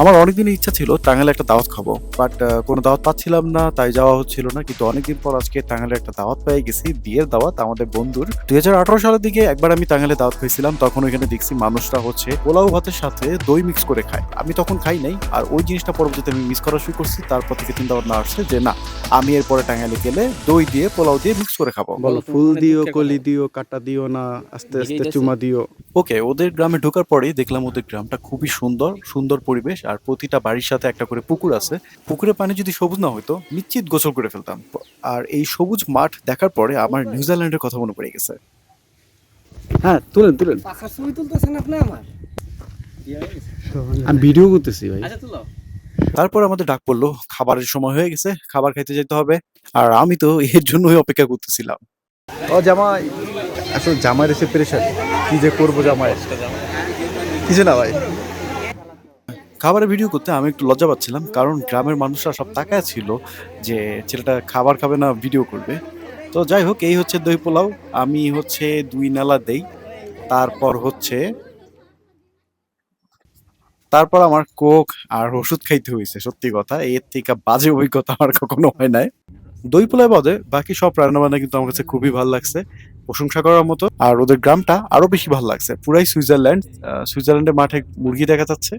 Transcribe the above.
আমার অনেকদিনের ইচ্ছা ছিল টাঙ্গালে একটা দাওয়াত খাব বাট কোনো দাওয়াত পাচ্ছিলাম না, তাই যাওয়া হচ্ছিল না। কিন্তু অনেকদিন পর আজকে টাঙ্গালে একটা দাওয়াত পেয়ে গেছি, বিয়ের দাওয়াত আমাদের বন্ধুর। দুই হাজার আঠারো সালের দিকে একবার আমি টাঙ্গালে দাওয়াত খাইছিলাম, তখন ওইখানে দেখছি মানুষরা হচ্ছে পোলাও ভাতের সাথে দই মিক্স করে খায়। আমি তখন খাই নাই, আর ওই জিনিসটা পরবর্তীতে আমি মিস করা শুরু করছি, তারপর থেকে চিন্তা ভাবনা আসছে যে না। আমি এরপরে টাঙ্গাইলে গেলে দই দিয়ে পোলাও দিয়ে মিক্স করে খাব। বলো ফুল দিও কলি দিও কাটা দিও না আস্তে আস্তে চুমা দিও। ওকে ওদের গ্রামে ঢোকার পরেই দেখলাম ওদের গ্রামটা খুবই সুন্দর সুন্দর পরিবেশ আর প্রতিটা বাড়ির সাথে একটা করে পুকুর আছে। পুকুরের পানি যদি সবুজ না হতো নিশ্চিত গোসল করে ফেলতাম। আর এই সবুজ মাঠ দেখার পরে আমার নিউজিল্যান্ডের কথা মনে পড়ে গেছে। হ্যাঁ তুলেন তুলেন। পাখার ছবি তুলতেছেন আপনি আমার? আমি ভিডিও করতেছি ভাই। আচ্ছা তুলো। তারপর আমাদের ডাক পড়ল খাবারের সময় হয়ে গেছে খাবার খাইতে যেতে হবে। আর আমি তো এর জন্যই অপেক্ষা করতেছিলাম। ও জামাই আসলে জামাই এসে প্রেশার কি যে করব জামাই? কিছু না ভাই। খাবারের ভিডিও করতে আমি একটু লজ্জা পাচ্ছিলাম কারণ গ্রামের মানুষরা সব তাকায় ছিল যে ছেলেটা খাবার খাবে না ভিডিও করবে। তো যাই হোক এই হচ্ছে দই পোলাও আমি হচ্ছে দুই নালা দেই তারপর হচ্ছে তারপর আমার কোক আর ওষুধ খাইতে হয়েছে সত্যি কথা। এর থেকে বাজে অভিজ্ঞতা আমার কখনো হয় নাই। দই পোলায় বাদে বাকি সব রান্না বান্না কিন্তু আমার কাছে খুবই ভালো লাগছে। প্রশংসা করার মতো। আর ওদের গ্রামটা আরও বেশি ভালো লাগছে। পুরাই সুইজারল্যান্ড। সুইজারল্যান্ডের মাঠে মুরগি দেখা যাচ্ছে।